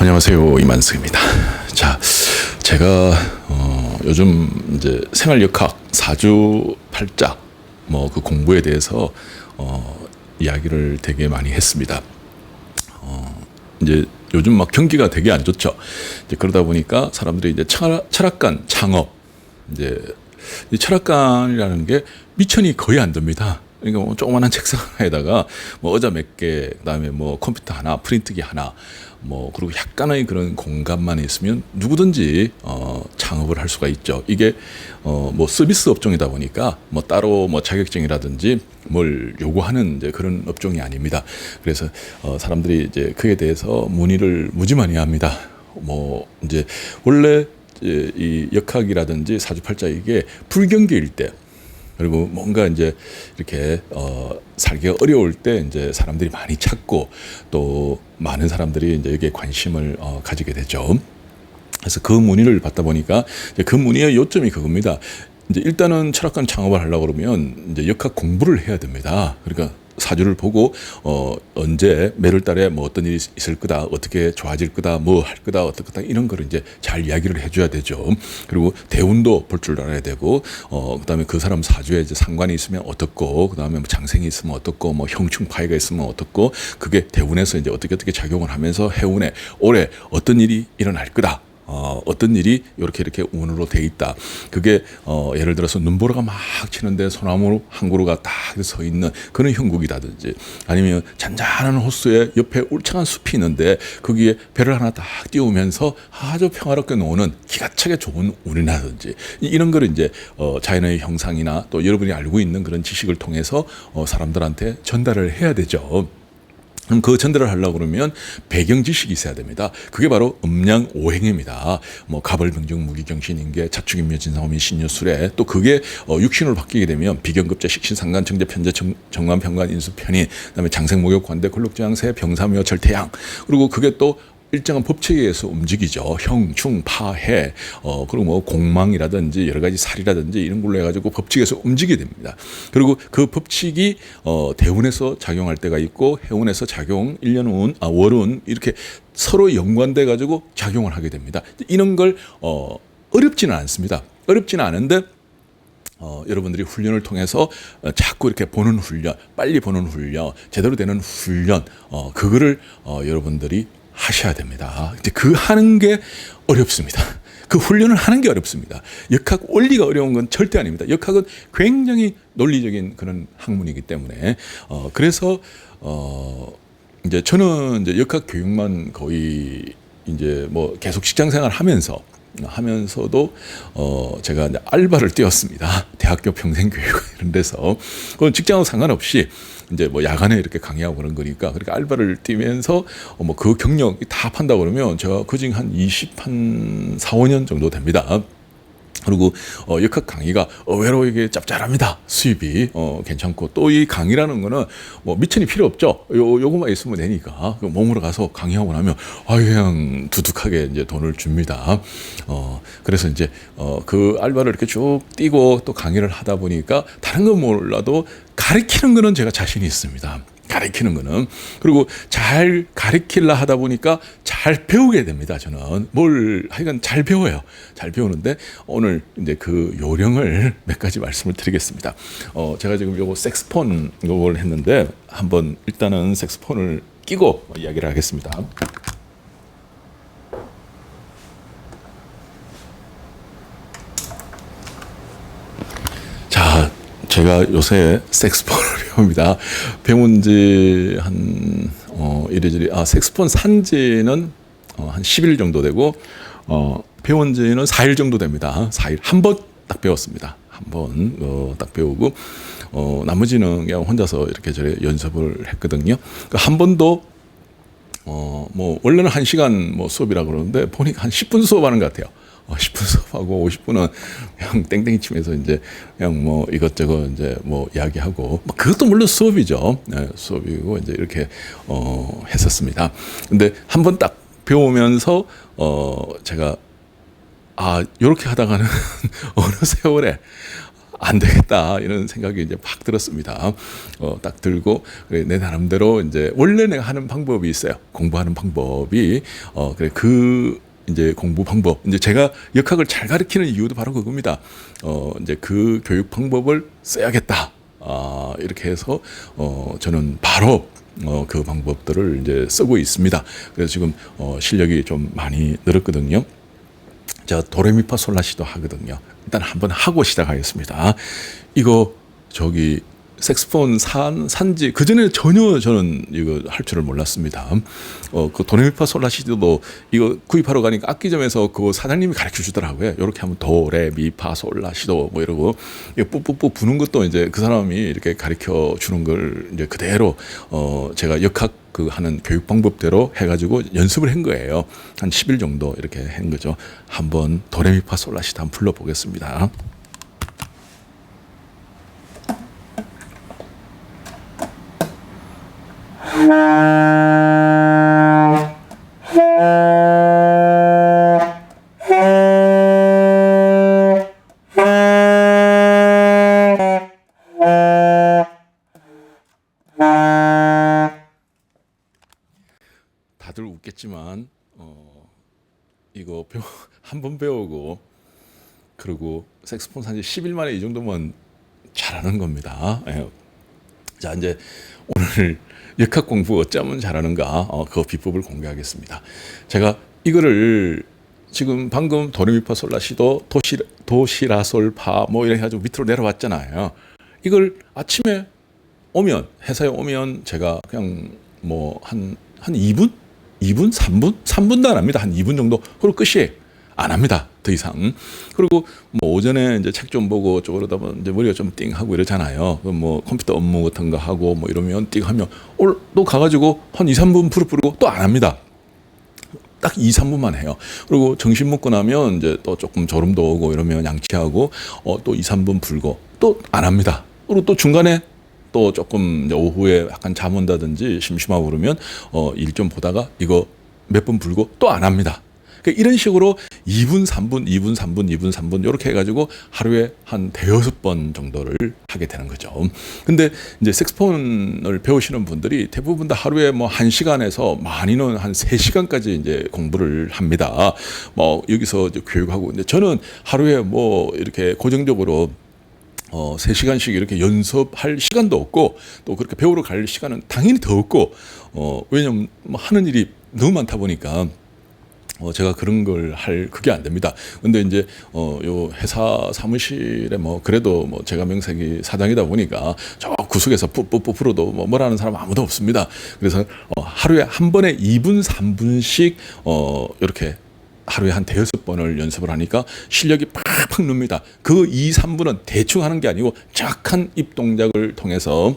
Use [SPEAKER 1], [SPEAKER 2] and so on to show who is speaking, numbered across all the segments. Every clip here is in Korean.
[SPEAKER 1] 안녕하세요 이만수입니다. 자, 제가 어, 요즘 이제 생활역학 사주 팔자 뭐 그 공부에 대해서 어, 이야기를 되게 많이 했습니다. 어, 이제 요즘 막 경기가 되게 안 좋죠. 이제 그러다 보니까 사람들이 이제 철학, 철학관 창업 이제 이 철학관이라는 게 미천이 거의 안 됩니다. 그러니까 뭐 조그만한 책상 하나에다가 뭐 의자 몇 개, 그다음에 뭐 컴퓨터 하나, 프린트기 하나, 뭐 그리고 약간의 그런 공간만 있으면 누구든지 어 창업을 할 수가 있죠. 이게 어 뭐 서비스 업종이다 보니까 뭐 따로 뭐 자격증이라든지 뭘 요구하는 이제 그런 업종이 아닙니다. 그래서 어 사람들이 이제 그에 대해서 문의를 무지 많이 합니다. 뭐 이제 원래 이 역학이라든지 사주팔자 이게 불경기일 때 그리고 뭔가 이제 이렇게 어 살기가 어려울 때 이제 사람들이 많이 찾고 또 많은 사람들이 이제 여기에 관심을 어 가지게 되죠. 그래서 그 문의를 받다 보니까 이제 그 문의의 요점이 그겁니다. 이제 일단은 철학관 창업을 하려고 그러면 이제 역학 공부를 해야 됩니다. 그러니까 사주를 보고 어 언제 매월 달에 뭐 어떤 일이 있을 거다 어떻게 좋아질 거다 뭐 할 거다 어떨 거다 이런 거를 이제 잘 이야기를 해줘야 되죠. 그리고 대운도 볼 줄 알아야 되고 어 그다음에 그 사람 사주에 이제 상관이 있으면 어떻고 그다음에 뭐 장생이 있으면 어떻고 뭐 형충파이가 있으면 어떻고 그게 대운에서 이제 어떻게 어떻게 작용을 하면서 해운에 올해 어떤 일이 일어날 거다 어, 어떤 일이 이렇게 이렇게 운으로 돼 있다. 그게 어, 예를 들어서 눈보라가 막 치는데 소나무 한 그루가 딱 서 있는 그런 형국이라든지 아니면 잔잔한 호수에 옆에 울창한 숲이 있는데 거기에 배를 하나 딱 띄우면서 아주 평화롭게 노는 기가 차게 좋은 운이라든지 이런 거를 이제 어, 자연의 형상이나 또 여러분이 알고 있는 그런 지식을 통해서 어, 사람들한테 전달을 해야 되죠. 그럼 그 전달을 하려고 그러면 배경 지식이 있어야 됩니다. 그게 바로 음양 오행입니다. 뭐 가벌병정 무기경신인계 자축인묘 진상호민 신유술에 또 그게 어 육신으로 바뀌게 되면 비경급제 식신 상간 정제 편제 정, 정관 병관 인수 편인 그다음에 장생 목욕 관대 골록장세 병사묘 절태양 그리고 그게 또 일정한 법칙에 의해서 움직이죠. 형, 충, 파, 해, 어, 그리고 뭐 공망이라든지 여러 가지 살이라든지 이런 걸로 해가지고 법칙에서 움직이게 됩니다. 그리고 그 법칙이 어, 대운에서 작용할 때가 있고 해운에서 작용, 일년운, 아, 월운 이렇게 서로 연관돼 가지고 작용을 하게 됩니다. 이런 걸 어, 어렵지는 않습니다. 어렵지는 않은데 어, 여러분들이 훈련을 통해서 어, 자꾸 이렇게 보는 훈련, 빨리 보는 훈련, 제대로 되는 훈련, 어, 그거를 어, 여러분들이 하셔야 됩니다. 이제 그 하는 게 어렵습니다. 그 훈련을 하는 게 어렵습니다. 역학 원리가 어려운 건 절대 아닙니다. 역학은 굉장히 논리적인 그런 학문이기 때문에 어 그래서 어 이제 저는 이제 역학 교육만 거의 이제 뭐 계속 직장 생활 하면서 하면서도 어 제가 알바를 뛰었습니다. 대학교 평생 교육 이런 데서 그건 직장하고 상관없이 이제 뭐 야간에 이렇게 강의하고 그런 거니까 그렇게 알바를 뛰면서 어 뭐그 경력 다 판다 그러면 제가 그중 한 20, 한 4, 5년 정도 됩니다. 그리고 어, 역학 강의가 의외로 이게 짭짤합니다. 수입이 어, 괜찮고 또 이 강의라는 거는 뭐 미천이 필요 없죠. 요 요거만 있으면 되니까 그 몸으로 가서 강의하고 나면 아 그냥 두둑하게 이제 돈을 줍니다. 어 그래서 이제 어 그 알바를 이렇게 쭉 뛰고 또 강의를 하다 보니까 다른 건 몰라도 가르치는 거는 제가 자신이 있습니다. 가르치는 거는 그리고 잘 가르치려 하다 보니까 잘 배우게 됩니다. 저는 뭘 하여간 잘 배워요. 잘 배우는데 오늘 이제 그 요령을 몇 가지 말씀을 드리겠습니다. 어 제가 지금 요거 색스폰 요걸 했는데 한번 일단은 색스폰을 끼고 이야기를 하겠습니다. 자, 제가 요새 색스폰을 배웁니다. 배운 지한 어, 이래저래 아 색스폰 산 지는 어, 한 10일 정도 되고 어, 배운 지는 4일 정도 됩니다. 4일 한 번 딱 배웠습니다. 한번 어, 딱 배우고 어, 나머지는 그냥 혼자서 이렇게 저래 연습을 했거든요. 그러니까 한 번도 어, 뭐 원래는 한 시간 뭐 수업이라 그러는데 보니까 한 10분 수업하는 것 같아요. 어, 10분 수업하고 50분은 그냥 땡땡이 치면서 이제 그냥 뭐 이것저것 이제 뭐 이야기하고 뭐 그것도 물론 수업이죠. 네, 수업이고 이제 이렇게 어 했었습니다. 근데 한 번 딱 배우면서 어 제가 아 요렇게 하다가는 어느 세월에 안 되겠다 이런 생각이 이제 팍 들었습니다. 어, 딱 들고 그래, 내 나름대로 이제 원래 내가 하는 방법이 있어요. 공부하는 방법이 어 그래 그 이제 공부 방법 이제 제가 역학을 잘 가르치는 이유도 바로 그겁니다. 어 이제 그 교육 방법을 써야겠다. 아 이렇게 해서 어 저는 바로 어, 그 방법들을 이제 쓰고 있습니다. 그래서 지금 어, 실력이 좀 많이 늘었거든요. 자 도레미파 솔라시도 하거든요. 일단 한번 하고 시작하겠습니다. 이거 저기 색스폰 산 산지 그 전에 전혀 저는 이거 할 줄을 몰랐습니다. 어 그 도레미파 솔라시도도 이거 구입하러 가니까 악기점에서 그 사장님이 가르쳐 주더라고요. 이렇게 하면 도레미파 솔라시도 뭐 이러고 뿌뿌뿌 부는 것도 이제 그 사람이 이렇게 가르쳐 주는 걸 이제 그대로 어 제가 역학 그 하는 교육 방법대로 해가지고 연습을 한 거예요. 한 10일 정도 이렇게 한 거죠. 한번 도레미파 솔라시도 한번 불러보겠습니다. 다들 웃겠지만 어 이거 한 번 배우고 그리고 색스폰 산지 10일 만에 이 정도면 잘하는 겁니다. 예. 자 이제 오늘 역학 공부 어쩌면 잘하는가 어, 그 비법을 공개하겠습니다. 제가 이거를 지금 방금 도레미파 솔라시도 도시 도시라솔파 뭐 이래 가지고 밑으로 내려왔잖아요. 이걸 아침에 오면 회사에 오면 제가 그냥 뭐 한 한 2분, 2분, 3분, 3분도 안 합니다. 한 2분 정도. 그리고 끝이에요. 안 합니다. 더 이상. 그리고 뭐 오전에 이제 책 좀 보고 저 그러다 보면 이제 머리가 좀 띵 하고 이러잖아요. 뭐 컴퓨터 업무 같은 거 하고 뭐 이러면 띵 하면 오늘 또 가가지고 한 2, 3분 부르부르고 또 안 합니다. 딱 2, 3분만 해요. 그리고 점심 먹고 나면 이제 또 조금 졸음도 오고 이러면 양치하고 어, 또 2, 3분 불고 또 안 합니다. 그리고 또 중간에 또 조금 오후에 약간 잠 온다든지 심심하고 그러면 어, 일 좀 보다가 이거 몇 분 불고 또 안 합니다. 그러니까 이런 식으로 2분, 3분, 2분, 3분, 2분, 3분 이렇게 해가지고 하루에 한 대여섯 번 정도를 하게 되는 거죠. 근데 이제 색스폰을 배우시는 분들이 대부분 다 하루에 뭐 1시간에서 많이는 한 3시간까지 이제 공부를 합니다. 뭐 여기서 이제 교육하고 근데 저는 하루에 뭐 이렇게 고정적으로 어, 3시간씩 이렇게 연습할 시간도 없고 또 그렇게 배우러 갈 시간은 당연히 더 없고 어, 왜냐면 뭐 하는 일이 너무 많다 보니까 어, 제가 그런 걸 할 그게 안 됩니다. 근데 이제 어, 요 회사 사무실에 뭐 그래도 뭐 제가 명색이 사장이다 보니까 저 구석에서 뿌뿌뿌 불어도 뭐 뭐라는 사람 아무도 없습니다. 그래서 어, 하루에 한 번에 2분 3분씩 어, 이렇게 하루에 한 대여섯 번을 연습을 하니까 실력이 팍팍 늡니다. 그 2, 3분은 대충 하는 게 아니고 정확한 입 동작을 통해서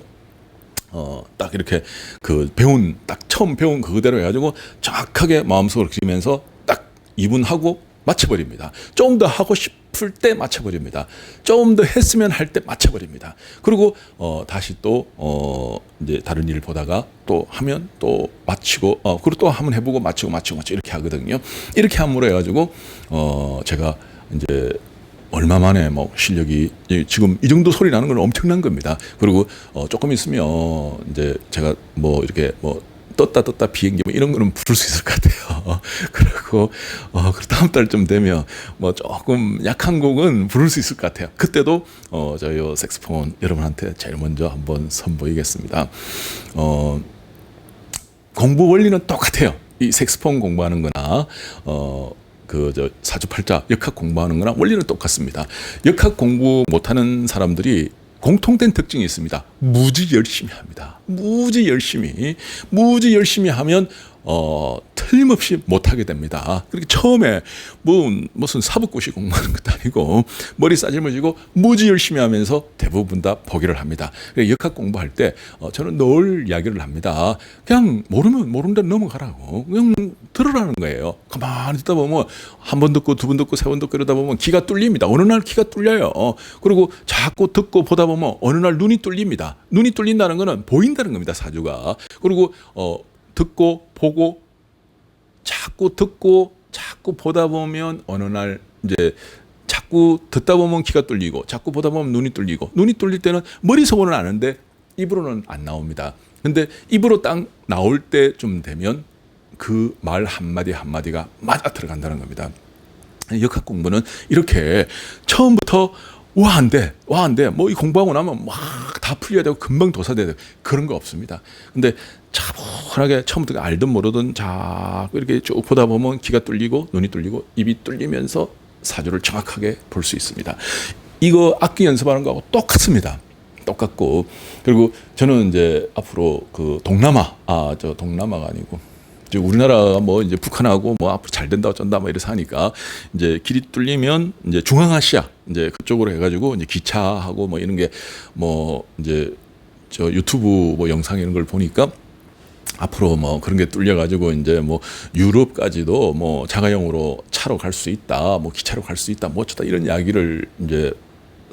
[SPEAKER 1] 어, 딱 이렇게 그 배운, 딱 처음 배운 그대로 해가지고 정확하게 마음속으로 그리면서 딱 2분 하고 맞춰버립니다. 좀 더 하고 싶을 때 맞춰버립니다. 좀 더 했으면 할 때 맞춰버립니다. 그리고 어, 다시 또 어, 이제 다른 일을 보다가 또 하면 또 맞추고 어, 그리고 또 한번 해보고 맞추고 맞추고 맞추고 이렇게 하거든요. 이렇게 함으로 해가지고 어, 제가 이제 얼마 만에 뭐 실력이 이- 지금 이 정도 소리 나는 건 엄청난 겁니다. 그리고 어 조금 있으면 이제 제가 뭐 이렇게 뭐 떴다 떴다 비행기 뭐 이런 거는 부를 수 있을 것 같아요. 그리고 어그 다음 달좀 되면 뭐 조금 약한 곡은 부를 수 있을 것 같아요. 그때도 어 저희 요 색스폰 여러분한테 제일 먼저 한번 선보이겠습니다. 어 공부 원리는 똑같아요. 이 색스폰 공부하는 거나 어 그 저 사주팔자 역학 공부하는 거나 원리는 똑같습니다. 역학 공부 못하는 사람들이 공통된 특징이 있습니다. 무지 열심히 합니다. 무지 열심히 무지 열심히 하면 어 틀림없이 못하게 됩니다. 그렇게 처음에 뭐 무슨 사법고시 공부하는 것도 아니고 머리 싸질머지고 무지 열심히 하면서 대부분 다 포기를 합니다. 역학 공부할 때 어, 저는 늘 이야기를 합니다. 그냥 모르면 대로 넘어가라고 그냥 들으라는 거예요. 가만히 듣다 보면 한 번 듣고 두 번 듣고 세 번 듣고 이러다 보면 귀가 뚫립니다. 어느 날 귀가 뚫려요. 그리고 자꾸 듣고 보다 보면 어느 날 눈이 뚫립니다. 눈이 뚫린다는 거는 보인다는 겁니다. 사주가. 그리고 어 듣고 보고 자꾸 듣고 자꾸 보다 보면 어느 날 이제 자꾸 듣다 보면 귀가 뚫리고 자꾸 보다 보면 눈이 뚫리고 눈이 뚫릴 때는 머릿속으로는 아는데 입으로는 안 나옵니다. 근데 입으로 딱 나올 때좀 되면 그 말 한마디 한마디가 맞아 들어간다는 겁니다. 역학 공부는 이렇게 처음부터 와, 안 돼. 와, 안 돼. 뭐 이 공부하고 나면 막 다 풀려야 되고 금방 도사돼야 되고 그런 거 없습니다. 근데 차분하게 처음부터 알든 모르든 자꾸 이렇게 쭉 보다 보면 귀가 뚫리고 눈이 뚫리고 입이 뚫리면서 사주를 정확하게 볼 수 있습니다. 이거 악기 연습하는 거하고 똑같습니다. 똑같고 그리고 저는 이제 앞으로 그 동남아 아 저 동남아가 아니고 이제 우리나라가 뭐 이제 북한하고 뭐 앞으로 잘 된다 어쩐다 뭐 이래서 하니까 이제 길이 뚫리면 이제 중앙아시아 이제 그쪽으로 해가지고 이제 기차하고 뭐 이런 게 뭐 이제 저 유튜브 뭐 영상 이런 걸 보니까 앞으로 뭐 그런 게 뚫려 가지고 이제 뭐 유럽까지도 뭐 자가용으로 차로 갈 수 있다 뭐 기차로 갈 수 있다 뭐 어쩌다 이런 이야기를 이제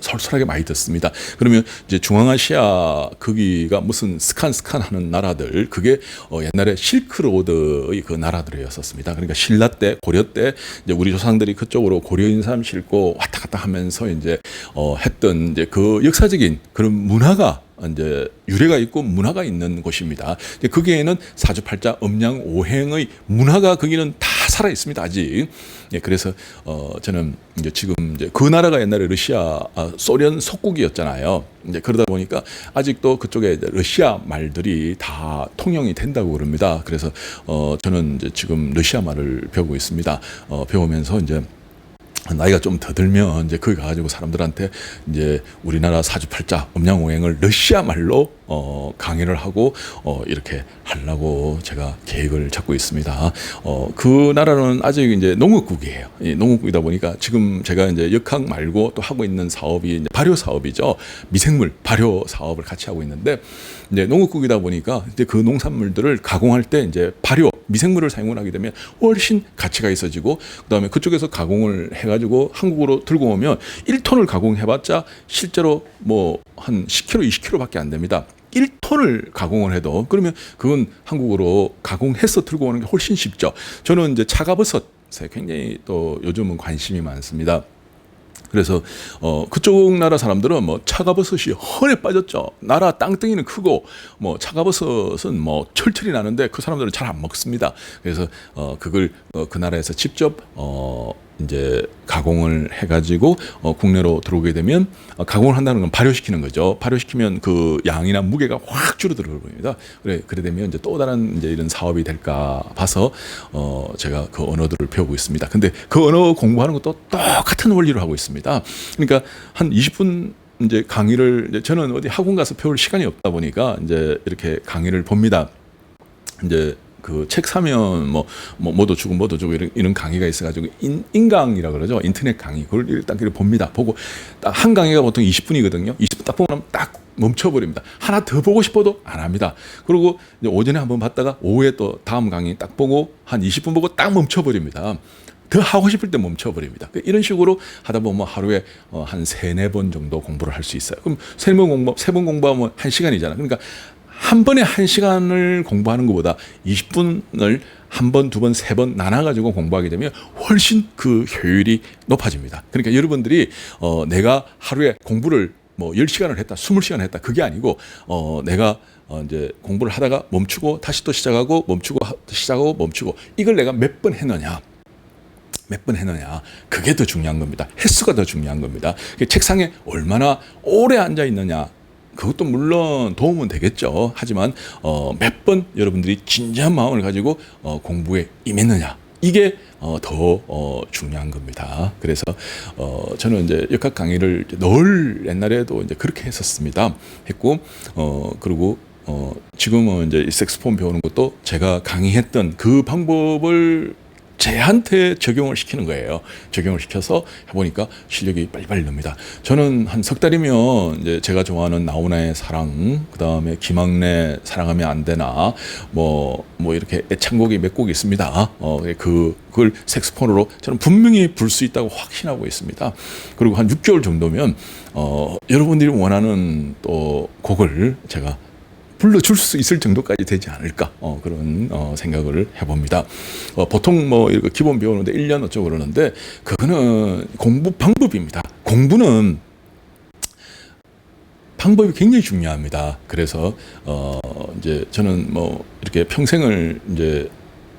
[SPEAKER 1] 솔솔하게 많이 듣습니다. 그러면 이제 중앙아시아 거기가 무슨 스칸 스칸 하는 나라들 그게 어 옛날에 실크로드의 그 나라들이었었습니다. 그러니까 신라 때 고려 때 이제 우리 조상들이 그쪽으로 고려인 사람 싣고 왔다 갔다 하면서 이제 어 했던 이제 그 역사적인 그런 문화가 이제 유래가 있고 문화가 있는 곳입니다. 이제 거기에는 사주팔자 음양 오행의 문화가 거기는 다 살아 있습니다 아직. 예, 그래서 어 저는 이제 지금 이제 그 나라가 옛날에 러시아 아, 소련 속국이었잖아요. 이제 그러다 보니까 아직도 그쪽에 러시아 말들이 다 통용이 된다고 그럽니다. 그래서 어 저는 이제 지금 러시아 말을 배우고 있습니다. 어 배우면서 이제 나이가 좀 더 들면 이제 거기 가가지고 사람들한테 이제 우리나라 사주팔자 음양오행을 러시아 말로 어 강의를 하고 어 이렇게 하려고 제가 계획을 잡고 있습니다. 어 그 나라는 아직 이제 농업국이에요. 이 농업국이다 보니까 지금 제가 이제 역학 말고 또 하고 있는 사업이 이제 발효 사업이죠. 미생물 발효 사업을 같이 하고 있는데 이제 농업국이다 보니까 이제 그 농산물들을 가공할 때 이제 발효 미생물을 사용을 하게 되면 훨씬 가치가 있어지고 그다음에 그쪽에서 가공을 해 가지고 한국으로 들고 오면 1톤을 가공해봤자 실제로 뭐 한 10kg, 20kg밖에 안 됩니다. 1톤을 가공을 해도 그러면 그건 한국으로 가공해서 들고 오는 게 훨씬 쉽죠. 저는 이제 차가버섯에 굉장히 또 요즘은 관심이 많습니다. 그래서 어 그쪽 나라 사람들은 뭐 차가버섯이 헌에 빠졌죠. 나라 땅덩이는 크고 뭐 차가버섯은 뭐 철철이 나는데 그 사람들은 잘 안 먹습니다. 그래서 어 그걸 어, 그 나라에서 직접 어 이제 가공을 해가지고 어, 국내로 들어오게 되면 어, 가공을 한다는 건 발효시키는 거죠. 발효시키면 그 양이나 무게가 확 줄어들어 버립니다. 그래 그래 되면 이제 또 다른 이제 이런 사업이 될까 봐서 어 제가 그 언어들을 배우고 있습니다. 근데 그 언어 공부하는 것도 똑같은 원리로 하고 있습니다. 그러니까 한 20분 이제 강의를 이제 저는 어디 학원 가서 배울 시간이 없다 보니까 이제 이렇게 강의를 봅니다. 이제 그 책 사면 뭐, 뭐 뭐도 주고 뭐도 주고 이런, 이런 강의가 있어가지고 인, 인강이라 그러죠. 인터넷 강의. 그걸 일단 그렇게 봅니다. 보고 딱 한 강의가 보통 20분이거든요. 20분 딱 보고 나면 딱 멈춰버립니다. 하나 더 보고 싶어도 안 합니다. 그리고 오전에 한번 봤다가 오후에 또 다음 강의 딱 보고 한 20분 보고 딱 멈춰버립니다. 더 하고 싶을 때 멈춰버립니다. 그 이런 식으로 하다 보면 하루에 어, 한 세네 번 정도 공부를 할 수 있어요. 그럼 세 번 공부, 세 번 공부하면 한 시간이잖아. 그러니까 한 번에 한 시간을 공부하는 것보다 20분을 한 번, 두 번, 세 번 나눠가지고 공부하게 되면 훨씬 그 효율이 높아집니다. 그러니까 여러분들이 어, 내가 하루에 공부를 뭐 10시간을 했다, 20시간을 했다. 그게 아니고 어, 내가 어, 이제 공부를 하다가 멈추고 다시 또 시작하고 멈추고 하- 시작하고 멈추고 이걸 내가 몇 번 했느냐. 몇번 했느냐 그게 더 중요한 겁니다 횟수가 더 중요한 겁니다 그 책상에 얼마나 오래 앉아 있느냐 그것도 물론 도움은 되겠죠 하지만 어, 몇 번 여러분들이 진지한 마음을 가지고 어, 공부에 임했느냐 이게 어, 더 어, 중요한 겁니다. 그래서 어, 저는 이제 역학 강의를 늘 옛날에도 이제 그렇게 했었습니다. 했고 어, 그리고 어, 지금은 이제 이 색스폰 배우는 것도 제가 강의했던 그 방법을 제한테 적용을 시키는 거예요. 적용을 시켜서 해보니까 실력이 빨리빨리 늡니다. 저는 한 석 달이면 이제 제가 좋아하는 나훈아의 사랑, 그 다음에 김학래 사랑하면 안 되나, 뭐, 뭐 이렇게 애창곡이 몇 곡 있습니다. 어, 그, 그걸 색스폰으로 저는 분명히 불 수 있다고 확신하고 있습니다. 그리고 한 6개월 정도면, 어, 여러분들이 원하는 또 곡을 제가 불러줄 수 있을 정도까지 되지 않을까 어, 그런 어, 생각을 해봅니다. 어, 보통 뭐 이거 기본 배우는데 1년 어쩌고 그러는데 그거는 공부 방법입니다. 공부는 방법이 굉장히 중요합니다. 그래서 어 이제 저는 뭐 이렇게 평생을 이제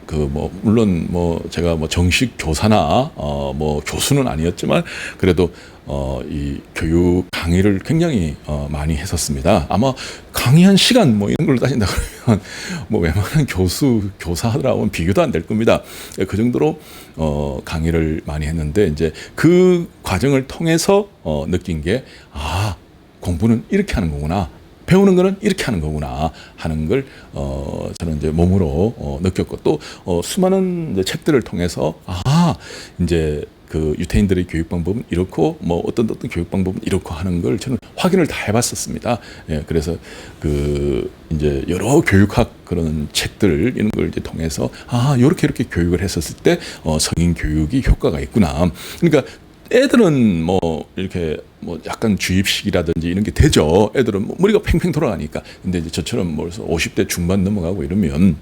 [SPEAKER 1] 그뭐 물론 뭐 제가 뭐 정식 교사나 어뭐 교수는 아니었지만 그래도 어 이 교육 강의를 굉장히 어 많이 했었습니다. 아마 강의한 시간 뭐 이런 걸로 따진다 그러면 뭐 웬만한 교수 교사들하고는 비교도 안 될 겁니다. 그 정도로 어 강의를 많이 했는데 이제 그 과정을 통해서 어 느낀 게 아 공부는 이렇게 하는 거구나. 배우는 거는 이렇게 하는 거구나 하는 걸 어, 저는 이제 몸으로 어, 느꼈고 또 어, 수많은 책들을 통해서 아 이제 그 유태인들의 교육 방법은 이렇고 뭐 어떤 어떤 교육 방법은 이렇고 하는 걸 저는 확인을 다 해봤었습니다. 예, 그래서 그 이제 여러 교육학 그런 책들 이런 걸 이제 통해서 아 이렇게 이렇게 교육을 했었을 때 어, 성인 교육이 효과가 있구나. 그러니까 애들은 뭐 이렇게 뭐 약간 주입식이라든지 이런 게 되죠. 애들은 뭐 머리가 팽팽 돌아가니까. 근데 이제 저처럼 뭐 50대 중반 넘어가고 이러면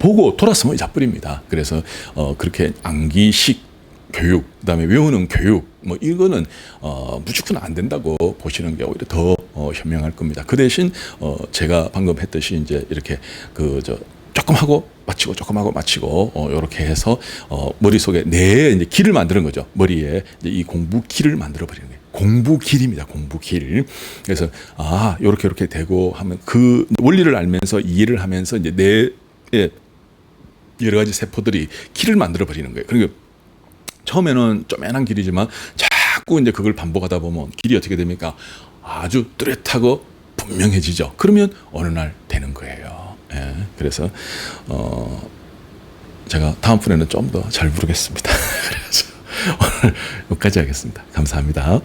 [SPEAKER 1] 보고 돌았으면 잊어버립니다. 그래서 어 그렇게 암기식 교육, 그다음에 외우는 교육, 뭐 이거는 어 무조건 안 된다고 보시는 게 오히려 더 어, 현명할 겁니다. 그 대신 어 제가 방금 했듯이 이제 이렇게 그저 조금 하고 마치고 조금 하고 마치고 어 요렇게 해서 어 머릿속에 내 이제 길을 만드는 거죠. 머리에 이 공부 길을 만들어 버리는 거예요. 공부 길입니다. 공부 길. 그래서 아, 요렇게 요렇게 되고 하면 그 원리를 알면서 이해를 하면서 이제 내 여러 가지 세포들이 길을 만들어 버리는 거예요. 그러니까 처음에는 쪼매난 길이지만 자꾸 이제 그걸 반복하다 보면 길이 어떻게 됩니까? 아주 뚜렷하고 분명해지죠. 그러면 어느 날 되는 거예요. 예. 그래서 어 제가 다음 분에는 좀 더 잘 부르겠습니다. 그래서 오늘 여기까지 하겠습니다. 감사합니다.